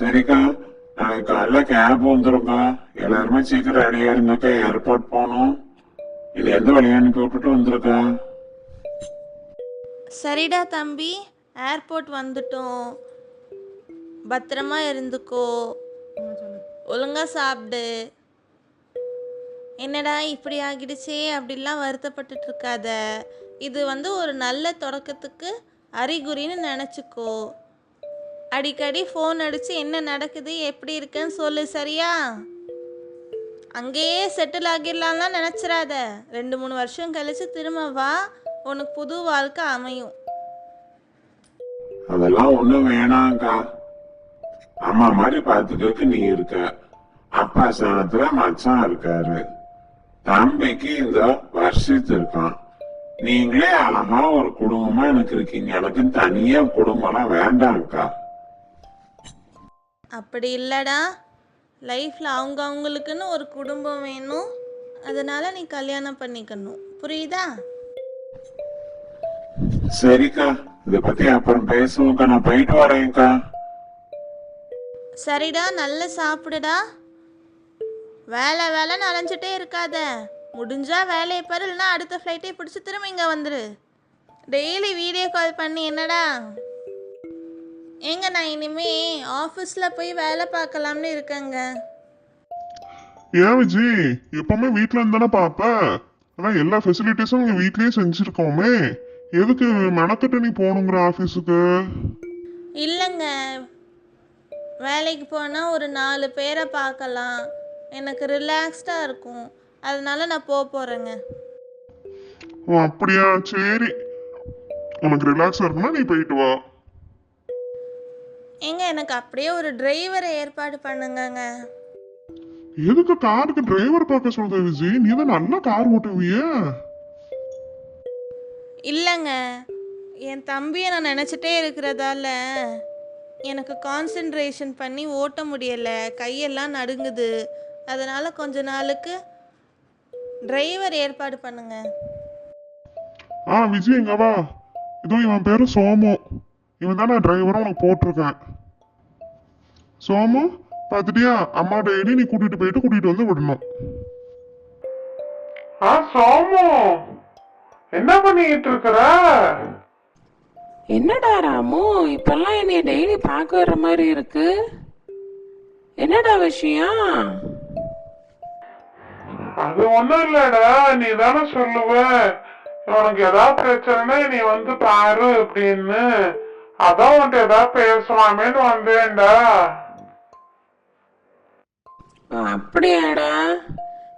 சரிக்கா. நாளைக்கு காலைல கேப் வந்துருக்கா எல்லாருமே சீக்கிரம் ரெடியா இருங்கக்கா ஏர்போர்ட் போகணும். இது எந்த வழியா அனுப்பி விட்டுட்டு சரிடா தம்பி. ஏர்போர்ட் வந்துட்டோம். பத்திரமா இருந்துக்கோ. ஒழுங்கா சாப்பிடு. என்னடா இப்படி ஆகிடுச்சே அப்படிலாம் வருத்தப்பட்டுட்டு இருக்காத இது வந்து ஒரு நல்ல தொடக்கத்துக்கு அறிகுறின்னு நினச்சிக்கோ. அடிக்கடி ஃபோன் அடித்து என்ன நடக்குது எப்படி இருக்குன்னு சொல்லு சரியா? அங்கேயே செட்டில் ஆகிடலாம்லாம் நினச்சிடாத ரெண்டு மூணு வருஷம் கழிச்சு திரும்ப வா உனக்கு புது வாழ்க்கை அமையும். அதெல்லாம் ஒன்றும் வேணாங்க்கா அம்மா மாதிரி பார்த்துக்கிறதுக்கு நீ இருக்க. அப்பா ஸ்தானத்துல மச்சான் இருக்காரு. தம்பிக்கு இந்த வருஷத்து இருக்கான். நீங்களே அழகா ஒரு குடும்பமா எனக்கு இருக்கீங்க. எனக்கு தனியா குடும்பம்லாம் வேண்டாம்க்கா. அப்படி இல்லைடா. லைஃப்பில் அவங்க அவங்களுக்குன்னு ஒரு குடும்பம் வேணும். அதனால நீ கல்யாணம் பண்ணிக்கணும். புரியுதா? சரிக்கா. இத பத்தி அப்புறம் பேசுவோம்க்கா. நான் போயிட்டு வரேன்க்கா. சரிடா நல்லா சாப்பிடுடா. வேலை வேலைன்னு அலைஞ்சிட்டே இருக்காத. முடிஞ்சா வேலையை பாரு இல்லைன்னா அடுத்த ஃப்ளைட்டே பிடிச்சி திரும்ப இங்கே வந்துரு. டெய்லி வீடியோ கால் பண்ணி என்னடா? ஏங்க நான் இனிமே ஆஃபீஸில் போய் வேலை பார்க்கலாம்னு இருக்கேங்க. ஏன் விஜய் எப்பவுமே வீட்ல இருந்து தானே பாப்ப ஆனா எல்லா ஃபெசிலிட்டிஸும் இங்க வீட்லயே செஞ்சிருக்கோமே. எதுக்கு மெனக்கட்டு நீ போகணுங்கிற ஆபீஸுக்கு இல்லைங்க. வேலைக்கு போனால் ஒரு நாலு பேரை பார்க்கலாம். எனக்கு ரிலாக்ஸ்டாக இருக்கும். அதனால நான் போக போகிறேங்க ஓ அப்படியா? சரி. உனக்கு ரிலாக்ஸா இருக்குன்னா நீ போயிட்டு வா. ஏங்க எனக்கு அப்படியே ஒரு டிரைவரை ஏற்பாடு பண்ணுங்கங்க. எதுக்கு காருக்கு டிரைவர் பார்க்க சொல்ற விஜய் நீ தான் நல்லா கார் ஓட்டுவிய. இல்லைங்க என் தம்பியை நான் நினச்சிட்டே இருக்கிறதால எனக்கு கான்சென்ட்ரேஷன் பண்ணி ஓட்ட முடியலை. கையெல்லாம் நடுங்குது. அதனால் கொஞ்ச நாளுக்கு டிரைவர் ஏற்பாடு பண்ணுங்க. ஆ விஜய் இங்க வா. இதோ இவன் பேரு சோமு. இவன் தான் நான் டிரைவரும் உனக்கு போட்டிருக்கேன். சோமு பார்த்துட்டியா? அம்மா டெய்லி நீ கூட்டிட்டு போயிட்டு கூட்டிட்டு வந்து விடணும். ஆ சோமு என்ன பண்ணிட்டு இருக்கிற? என்னடா ராமு இப்பெல்லாம் என்னைய டெய்லி பார்க்க வர்ற மாதிரி இருக்கு? என்னடா விஷயம்? அது ஒண்ணும் இல்லடா நீ தானே சொல்லுவ. உனக்கு ஏதாவது பிரச்சனைனா நீ வந்து பாரு அப்படின்னு. அதான் உன்கிட்ட ஏதாவது பேசலாமேன்னு வந்தேன்டா. அப்படியாடா.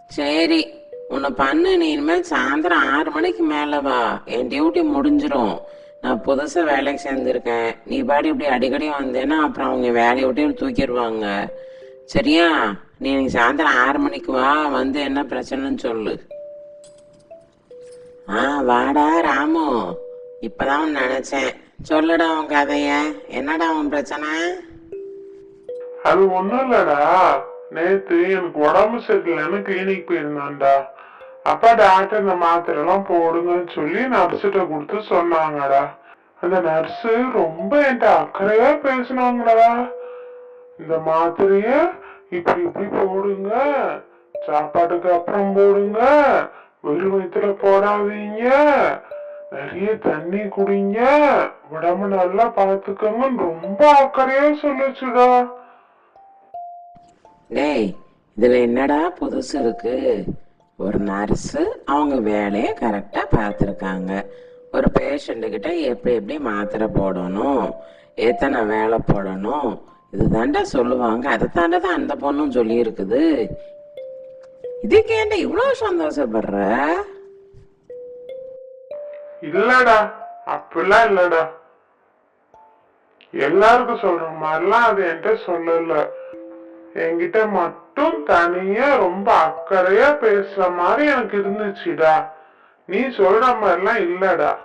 சரி உன்னை பண்ணு. நீ இனிமேல் சாயந்தரம் ஆறு மணிக்கு மேலே வா. என் டியூட்டி முடிஞ்சிடும் நான் புதுசாக வேலைக்கு சேர்ந்துருக்கேன். நீ பாடி இப்படி அடிக்கடி வந்தேன்னா அப்புறம் அவங்க வேலையை விட்டு தூக்கிடுவாங்க. சரியா? நீ இன்னைக்கு சாயந்தரம் ஆறு மணிக்கு வா. வந்து என்ன பிரச்சனைன்னு சொல்லு. ஆ வாடா ராமு. இப்பதான் நினைச்சேன். சொல்லுடா உன் கதைய. என்னடா உன் பிரச்சனை? அது ஒண்ணும் இல்லடா. நேத்து எனக்கு உடம்பு சரியில்லைன்னு கிளினிக் போயிருந்தான்டா. அப்பா டாக்டர் இந்த மாத்திரை எல்லாம் போடுங்கன்னு சொல்லி நர்ஸிட்ட கொடுத்து சொன்னாங்கடா. அந்த நர்ஸு ரொம்ப என்கிட்ட அக்கறையா பேசினாங்கடா. இந்த மாத்திரைய இப்படி இப்படி போடுங்க. சாப்பாட்டுக்கு அப்புறம் போடுங்க. வெறும் வயிற்றுல போடாதீங்க. நிறைய தண்ணி குடிங்க. உடம்பு நல்லா பார்த்துக்கோங்கன்னு ரொம்ப அக்கறையா சொல்லுச்சுடா. டேய் இதுல என்னடா புதுசு இருக்கு? ஒரு நர்ஸு அவங்க வேலையை கரெக்டாக பார்த்துருக்காங்க. ஒரு பேஷண்ட்டுக்கிட்ட எப்படி எப்படி மாத்திரை போடணும் எத்தனை வேலை போடணும் இதுதான்டா சொல்லுவாங்க. அதை தாண்டா தான் அந்த பொண்ணும் சொல்லியிருக்குது. இதுக்கேண்டா இதுக்கு ஏன்டா இவ்வளோ சந்தோஷப்படுற? இல்லடா அப்படிலாம் இல்லடா. எல்லாருக்கும் சொல்ற மாதிரிலாம் அது என்கிட்ட சொல்லல. என்கிட்ட மட்டும் தனியா ரொம்ப அக்கறையா பேசுற மாதிரி எனக்கு இருந்துச்சுடா. நீ சொல்ற மாதிரிலாம் இல்லடா.